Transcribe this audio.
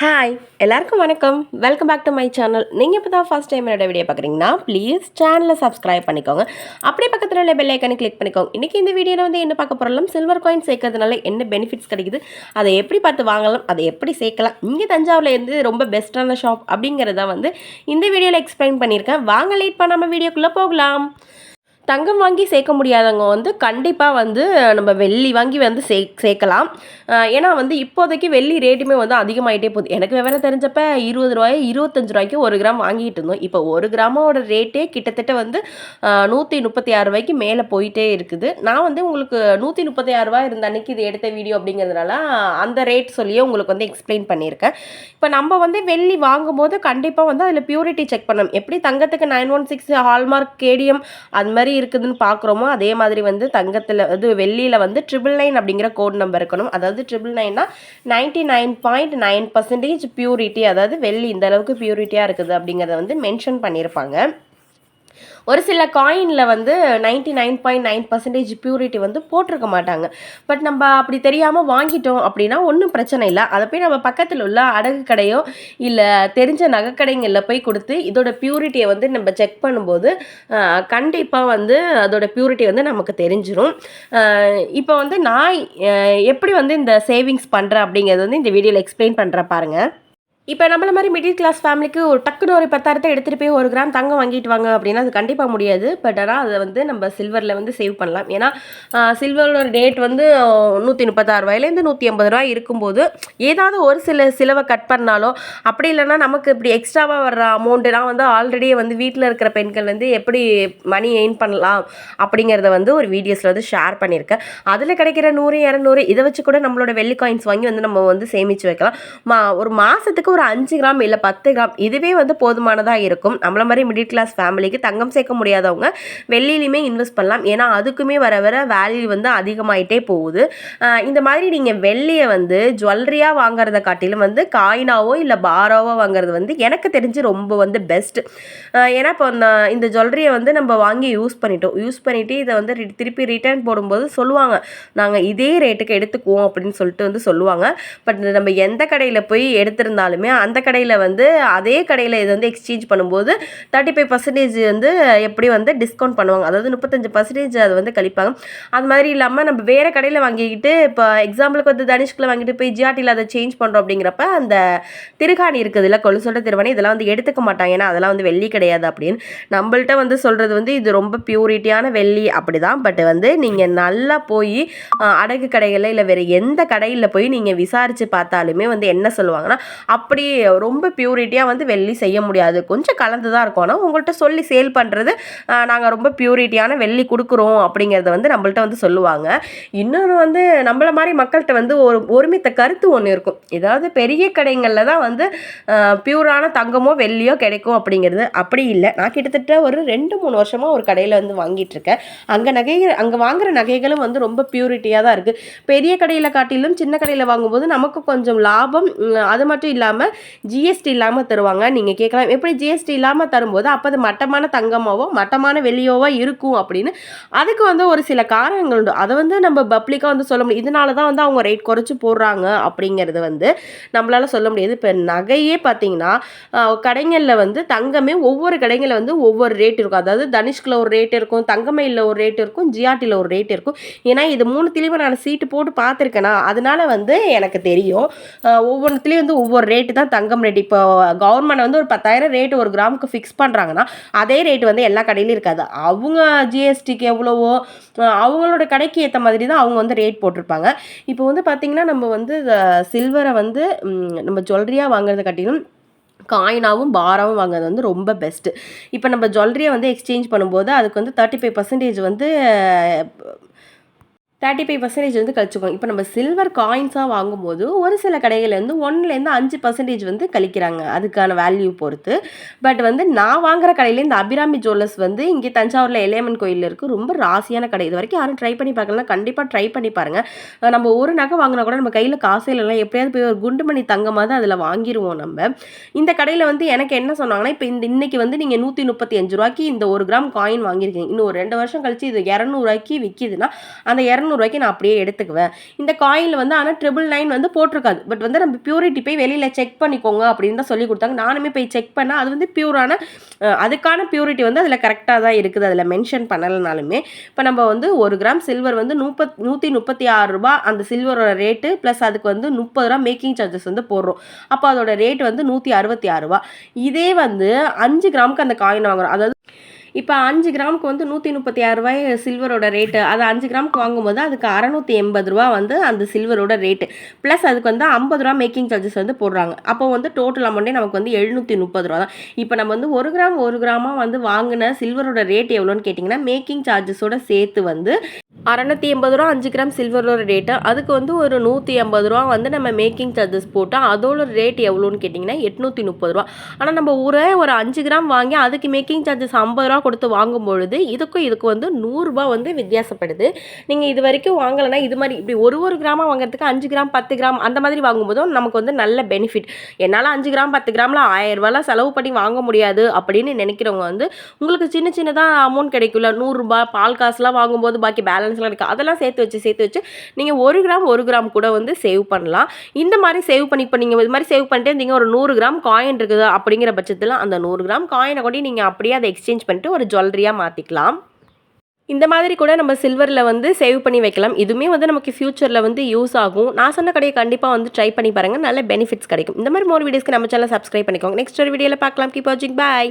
Hi எல்லாருக்கும் வணக்கம். Welcome back to my channel நீங்கள் இப்போ தான் ஃபஸ்ட் டைம் என்னோட வீடியோ பார்க்குறீங்கன்னா ப்ளீஸ் சேனலை சப்ஸ்கிரைப் பண்ணிக்கோங்க. அப்படியே பக்கத்தில் உள்ள பெல் ஐக்கனை கிளிக் பண்ணிக்கோங்க. இன்றைக்கி இந்த வீடியோவில் வந்து என்ன பார்க்க போகிறோம் சில்வர் காயின் சேர்க்கறதுனால என்ன பெனிஃபிட்ஸ் கிடைக்குது அதை எப்படி பார்த்து வாங்கலாம் அதை எப்படி சேர்க்கலாம். இங்கே தஞ்சாவூரில் இருந்து ரொம்ப பெஸ்ட்டான ஷாப் அப்படிங்கிறத வந்து இந்த வீடியோவில் எக்ஸ்பிளைன் பண்ணியிருக்கேன். வாங்க லேட் பண்ணாமல் வீடியோக்குள்ளே போகலாம். தங்கம் வாங்கி சேர்க்க முடியாதவங்க வந்து கண்டிப்பாக வந்து நம்ம வெள்ளி வாங்கி வந்து சே சேர்க்கலாம். ஏன்னா வந்து இப்போதைக்கு வெள்ளி ரேட்டுமே வந்து அதிகமாகிட்டே போகுது. எனக்கு விவரம் தெரிஞ்சப்ப இருபது ரூபாய் இருபத்தஞ்சு ரூபாய்க்கு ஒரு கிராம் வாங்கிட்டு இருந்தோம். இப்போ ஒரு கிராமோட ரேட்டே கிட்டத்தட்ட வந்து நூற்றி முப்பத்தி ஆறு ரூபாய்க்கு மேலே போயிட்டே இருக்குது. நான் வந்து உங்களுக்கு நூற்றி முப்பத்தி ஆறு ரூபாய் இருந்த அன்னைக்கு இது எடுத்த வீடியோ அப்படிங்கிறதுனால அந்த ரேட் சொல்லியே உங்களுக்கு வந்து எக்ஸ்பிளைன் பண்ணியிருக்கேன். இப்போ நம்ம வந்து வெள்ளி வாங்கும்போது கண்டிப்பாக வந்து அதில் பியூரிட்டி செக் பண்ணணும். எப்படி தங்கத்துக்கு nine one six hallmark KDM அது மாதிரி இருக்குதுன்னு பார்க்குறோமோ அதே மாதிரி வந்து தங்கத்தில் இது வெள்ளியில் வந்து ட்ரிபிள் நைன் அப்படிங்கிற கோட் நம்பர் இருக்கணும். அதாவது triple நைன்னா ninety nine point nine percentage purity அதாவது வெள்ளி இந்த அளவுக்கு பியூரிட்டியாக இருக்குது அப்படிங்கிறத வந்து மென்ஷன் பண்ணியிருப்பாங்க. ஒரு சில காயினில் வந்து ninety nine point nine percentage purity வந்து போட்டிருக்க மாட்டாங்க. பட் நம்ம அப்படி தெரியாமல் வாங்கிட்டோம் அப்படின்னா ஒன்றும் பிரச்சனை இல்லை. அதை போய் நம்ம பக்கத்தில் உள்ள அடகு கடையோ இல்லை தெரிஞ்ச நகைக்கடைங்களில் போய் கொடுத்து இதோட பியூரிட்டியை வந்து நம்ம செக் பண்ணும்போது கண்டிப்பாக வந்து அதோட பியூரிட்டி வந்து நமக்கு தெரிஞ்சிடும் இப்போ வந்து நான் எப்படி வந்து இந்த சேவிங்ஸ் பண்ணுறேன் அப்படிங்கிறது வந்து இந்த வீடியோவில் எக்ஸ்பிளைன் பண்ணுறேன் பாருங்கள் இப்போ நம்மள மாதிரி மிடில் கிளாஸ் ஃபேமிலிக்கு ஒரு டக்குன்னு ஒரு பத்தாயிரத்தை எடுத்துகிட்டு போய் ஒரு கிராம் தங்கம் வாங்கிட்டு வாங்க அப்படின்னா அது கண்டிப்பாக முடியாது. பட் ஆனால் அதை வந்து நம்ம சில்வரில் வந்து சேவ் பண்ணலாம். ஏன்னா சில்வரோட ரேட் வந்து நூற்றி முப்பத்தாறு ரூபாயிலேருந்து நூற்றி ஐம்பது ரூபாய் இருக்கும்போது ஏதாவது ஒரு சில சிலவை கட் பண்ணாலோ அப்படி இல்லைனா நமக்கு இப்படி எக்ஸ்ட்ராவாக வர்ற அமௌண்ட்டுலாம் வந்து ஆல்ரெடி வந்து வீட்டில் இருக்கிற பெண்கள் வந்து எப்படி மணி எயின் பண்ணலாம் அப்படிங்கிறத வந்து ஒரு வீடியோஸில் வந்து ஷேர் பண்ணியிருக்கேன். அதில் கிடைக்கிற நூறு இரநூறு இதை வச்சு கூட நம்மளோட வெள்ளி காயின்ஸ் வாங்கி வந்து நம்ம வந்து சேமித்து வைக்கலாம். மா ஒரு மாதத்துக்கு ஒரு அஞ்சு கிராம் இல்லை பத்து கிராம் இதுவே வந்து போதுமானதாக இருக்கும். நம்மள மாதிரி மிடில் கிளாஸ் ஃபேமிலிக்கு தங்கம் சேர்க்க முடியாதவங்க வெள்ளிலையுமே இன்வெஸ்ட் பண்ணலாம். ஏன்னா அதுக்குமே வர வர வேல்யூ வந்து அதிகமாயிட்டே போகுது. இந்த மாதிரி நீங்கள் வெள்ளியை வந்து ஜுவல்லரியாக வாங்குறத காட்டிலும் வந்து காயினாவோ இல்லை பாராவோ வாங்குறது வந்து எனக்கு தெரிஞ்சு ரொம்ப வந்து பெஸ்ட் ஏன்னா இப்போ இந்த இந்த ஜுவல்லரியை வந்து நம்ம வாங்கி யூஸ் பண்ணிட்டோம். யூஸ் பண்ணிவிட்டு இதை வந்து திருப்பி ரிட்டர்ன் போடும்போது சொல்லுவாங்க. நாங்கள் இதே ரேட்டுக்கு எடுத்துக்குவோம் அப்படின்னு சொல்லிட்டு வந்து சொல்லுவாங்க. பட் நம்ம எந்த கடையில் போய் எடுத்திருந்தாலுமே அந்த கடையில் வந்து அதே கடையில் இது வந்து எக்ஸ்சேஞ்ச் பண்ணும்போது தேர்ட்டி ஃபைவ் பர்சன்டேஜ் வந்து எப்படி வந்து டிஸ்கவுண்ட் பண்ணுவாங்க? அதாவது முப்பத்தஞ்சு பர்சன்டேஜ் அது வந்து கழிப்பாங்க. அது மாதிரி இல்லாமல் நம்ம வேறு கடையில் வாங்கிக்கிட்டு இப்போ எக்ஸாம்பிளுக்கு வந்து தனிஷ்கில் வாங்கிட்டு போய் ஜிஆர்டியில் அதை சேஞ்ச் பண்ணுறோம் அப்படிங்கிறப்ப அந்த திருகாணி இருக்குதுல்ல சொல்கிற திருவாணி இதெல்லாம் வந்து எடுத்துக்க மாட்டாங்க. ஏன்னா அதெல்லாம் வந்து வெள்ளி கிடையாது அப்படின்னு. நம்மள்ட்ட வந்து சொல்கிறது வந்து இது ரொம்ப பியூரிட்டியான வெள்ளி அப்படி தான் பட் வந்து நீங்கள் நல்லா போய் அடகு கடைகளில் இல்லை வேறு எந்த கடையில் போய் நீங்கள் விசாரித்து பார்த்தாலுமே வந்து என்ன சொல்லுவாங்கன்னா அப்படி அப்படி ரொம்ப பியூரிட்டியாக வந்து வெள்ளி செய்ய முடியாது. கொஞ்சம் கலந்து தான் இருக்கும் ஆனால் உங்கள்கிட்ட சொல்லி சேல் பண்ணுறது நாங்கள் ரொம்ப பியூரிட்டியான வெள்ளி கொடுக்குறோம் அப்படிங்கிறத வந்து நம்மள்ட்ட வந்து சொல்லுவாங்க. இன்னொன்று வந்து நம்மள மாதிரி மக்கள்கிட்ட வந்து ஒரு ஒருமித்த கருத்து ஒன்று இருக்கும். ஏதாவது பெரிய கடைங்களில் தான் வந்து பியூரான தங்கமோ வெள்ளியோ கிடைக்கும் அப்படிங்கிறது. அப்படி இல்லை. நான் கிட்டத்தட்ட ஒரு ரெண்டு மூணு வருஷமாக ஒரு கடையில் வந்து வாங்கிட்டுருக்கேன் அங்கே நகைகள் அங்கே வாங்குகிற நகைகளும் வந்து ரொம்ப பியூரிட்டியாக தான் இருக்குது பெரிய கடையில் காட்டிலும் சின்ன கடையில் வாங்கும்போது நமக்கு கொஞ்சம் லாபம் அது மட்டும் இல்லாமல் ஜிஎஸ்டி இல்லாமல் தருவாங்க. நீங்கள் கேட்கலாம் எப்படி ஜிஎஸ்டி இல்லாமல் தரும்போது அப்போ அது மட்டமான தங்கமாவோ மட்டமான வெளியோவோ இருக்கும் அப்படின்னு. அதுக்கு வந்து ஒரு சில காரணங்கள் உண்டு. அதை வந்து நம்ம பப்ளிக்காக வந்து சொல்ல முடியும். இதனால தான் வந்து அவங்க ரேட் குறைச்சி போடுறாங்க அப்படிங்கிறது வந்து நம்மளால் சொல்ல முடியாது. இப்போ நகையே பார்த்தீங்கன்னா கடைகளில் வந்து தங்கமே ஒவ்வொரு கடைகளில் வந்து ஒவ்வொரு ரேட் இருக்கும். அதாவது தனுஷ்கில் ஒரு ரேட் இருக்கும் தங்கமயிலில் ஒரு ரேட் இருக்கும் ஜிஆர்டியில் ஒரு ரேட் இருக்கும். ஏன்னா இது மூணுத்துலேயுமே நான் சீட்டு போட்டு பார்த்துருக்கேனா அதனால வந்து எனக்கு தெரியும். ஒவ்வொன்றுத்துலேயும் வந்து ஒவ்வொரு ரேட்டு தான் தங்கம் ரேட் இப்போ கவர்மெண்ட் வந்து ஒரு பத்தாயிரம் ரேட்டு ஒரு கிராமுக்கு ஃபிக்ஸ் பண்ணுறாங்கன்னா அதே ரேட் வந்து எல்லா கடையிலையும் இருக்காது. அவங்க ஜிஎஸ்டிக்கு எவ்வளவோ அவங்களோட கடைக்கு ஏற்ற மாதிரி தான் அவங்க வந்து ரேட் போட்டிருப்பாங்க. இப்போ வந்து பார்த்திங்கன்னா நம்ம வந்து சில்வரை வந்து நம்ம ஜுவல்லரியாக வாங்குறத காட்டிலும் காயினாகவும் பாராவும் வாங்குறது வந்து ரொம்ப பெஸ்ட்டு இப்போ நம்ம ஜுவல்லரியை வந்து எக்ஸ்சேஞ்ச் பண்ணும்போது அதுக்கு வந்து தேர்ட்டி ஃபைவ் பர்சன்டேஜ் வந்து தேர்ட்டி ஃபைவ் பர்சன்டேஜ் வந்து கழிச்சுக்கோங்க. இப்போ நம்ம சில்வர் காயின்ஸாக வாங்கும்போது ஒரு சில கடைகள்லேருந்து ஒன்றுலேருந்து அஞ்சு பர்சன்டேஜ் வந்து கழிக்கிறாங்க அதுக்கான வேல்யூ பொறுத்து. பட் வந்து நான் வாங்குற கடையில் இந்த அபிராமி ஜுவல்லர்ஸ் வந்து இங்கே தஞ்சாவூரில் இளையம்மன் கோயிலில் இருக்குது ரொம்ப ராசியான கடை. இது வரைக்கும் யாரும் ட்ரை பண்ணி பார்க்கலாம் கண்டிப்பாக ட்ரை பண்ணி பாருங்கள் நம்ம ஒரு நகை வாங்கினா கூட நம்ம கையில் காசே இல்லைனா எப்படியாவது போய் ஒரு குண்டுமணி தான் அதில் வாங்கிடுவோம் நம்ம. இந்த கடையில் வந்து எனக்கு என்ன சொன்னாங்கன்னா இப்போ இந்த இன்றைக்கி வந்து நீங்கள் நூற்றி முப்பத்தி அஞ்சு ரூபாய்க்கு இந்த ஒரு கிராம் காயின் வாங்கியிருக்கீங்க. இன்னும் ஒரு ரெண்டு வருஷம் கழிச்சு இது இரநூறுவாய்க்கு விற்கிதுன்னா அந்த இரநூறு இரநூறுவாய்க்கு நான் அப்படியே எடுத்துக்குவேன். இந்த காயில் வந்து ஆனால் ட்ரிபிள் நைன் வந்து போட்டிருக்காது. பட் வந்து நம்ம பியூரிட்டி போய் வெளியில் செக் பண்ணிக்கோங்க அப்படின்னு தான் சொல்லி கொடுத்தாங்க. நானுமே போய் செக் பண்ணால் அது வந்து பியூரான அதுக்கான பியூரிட்டி வந்து அதில் கரெக்டாக தான் இருக்குது. அதில் மென்ஷன் பண்ணலைனாலுமே இப்போ நம்ம வந்து ஒரு கிராம் சில்வர் வந்து முப்பத் நூற்றி முப்பத்தி ஆறு ரூபா அந்த சில்வரோட ரேட்டு ப்ளஸ் அதுக்கு வந்து முப்பது ரூபா மேக்கிங் சார்ஜஸ் வந்து போடுறோம். அப்போ அதோட ரேட் வந்து நூற்றி அறுபத்தி ஆறு ரூபா இதே வந்து அஞ்சு கிராமுக்கு அந்த காயின் வாங்குறோம். அதாவது இப்போ அஞ்சு கிராமுக்கு வந்து நூற்றி முப்பத்தி ஆறு ரூபாய் சில்வரோட ரேட்டு அது அஞ்சு கிராமுக்கு வாங்கும்போது அதுக்கு அறநூற்றி எண்பது ரூபா வந்து அந்த சில்வரோட ரேட்டு ப்ளஸ் அதுக்கு வந்து ஐம்பது ரூபா மேக்கிங் சார்ஜஸ் வந்து போடுறாங்க. அப்போ வந்து டோட்டல் அமௌண்ட்டே நமக்கு வந்து எழுநூற்றி முப்பது ரூபா தான். இப்போ நம்ம வந்து ஒரு கிராம் ஒரு கிராமாக வந்து வாங்கின சில்வரோட ரேட் எவ்வளோன்னு கேட்டிங்கன்னா மேக்கிங் சார்ஜஸோட சேர்த்து வந்து அறநூற்றி எண்பது ரூபா அஞ்சு கிராம் சில்வரோட ரேட்டு அதுக்கு வந்து ஒரு நூற்றி ஐம்பது ரூபா வந்து நம்ம மேக்கிங் சார்ஜஸ் போட்டால் அதோட ரேட் எவ்வளோன்னு கேட்டிங்கன்னா எட்நூற்றி முப்பது ரூபா ஆனால் நம்ம ஒரே ஒரு அஞ்சு கிராம் வாங்கி அதுக்கு மேக்கிங் சார்ஜஸ் ஐம்பது ரூபா கொடுத்து வாங்கும் பொழுது இதுக்கும் இதுக்கு வந்து நூறுரூபா வந்து வித்தியாசப்படுது. நீங்கள் இது வரைக்கும் வாங்கலைன்னா இது மாதிரி இப்படி ஒரு ஒரு கிராமாக வாங்குறதுக்கு அஞ்சு கிராம் பத்து கிராம் அந்த மாதிரி வாங்கும்போதும் நமக்கு வந்து நல்ல பெனிஃபிட் என்னால் அஞ்சு கிராம் பத்து கிராமில் ஆயிரரூபாலாம் செலவு பண்ணி வாங்க முடியாது அப்படின்னு நினைக்கிறவங்க வந்து உங்களுக்கு சின்ன சின்னதாக அமௌண்ட் கிடைக்கும்ல. நூறுரூபா பால் காசுலாம் வாங்கும்போது பாக்கி பேலன்ஸ்லாம் இருக்குது அதெல்லாம் சேர்த்து வச்சு சேர்த்து வச்சு நீங்கள் ஒரு கிராம் ஒரு கிராம் கூட வந்து சேவ் பண்ணலாம். இந்த மாதிரி சேவ் பண்ணி இப்போ நீங்கள் இது மாதிரி சேவ் பண்ணிட்டே இருந்தீங்க. ஒரு நூறு கிராம் காயின் இருக்குது அப்படிங்கிற பட்சத்தில் அந்த நூறு கிராம் காயினை கொண்டு நீங்கள் அப்படியே அதை எக்ஸ்சேஞ்ச் பண்ணிட்டு ஒரு ஜுவல்லரியாக மாற்றிக்கலாம் இந்த மாதிரி கூட நம்ம சில்வரில் வந்து சேவ் பண்ணி வைக்கலாம். இதுவுமே வந்து நமக்கு ஃப்யூச்சரில் வந்து யூஸ் ஆகும். நான் சொன்ன கடையை கண்டிப்பாக வந்து ட்ரை பண்ணி பாருங்கள் நல்ல பெனிஃபிட்ஸ் கிடைக்கும். இந்த மாதிரி மோர் வீடியோஸ்க்கு நம்ம சேனல் சப்ஸ்கிரைப் பண்ணிக்கோங்க. நெக்ஸ்ட் ஒரு வீடியோவில் பார்க்கலாம். கீப் வாட்சிங் பாய்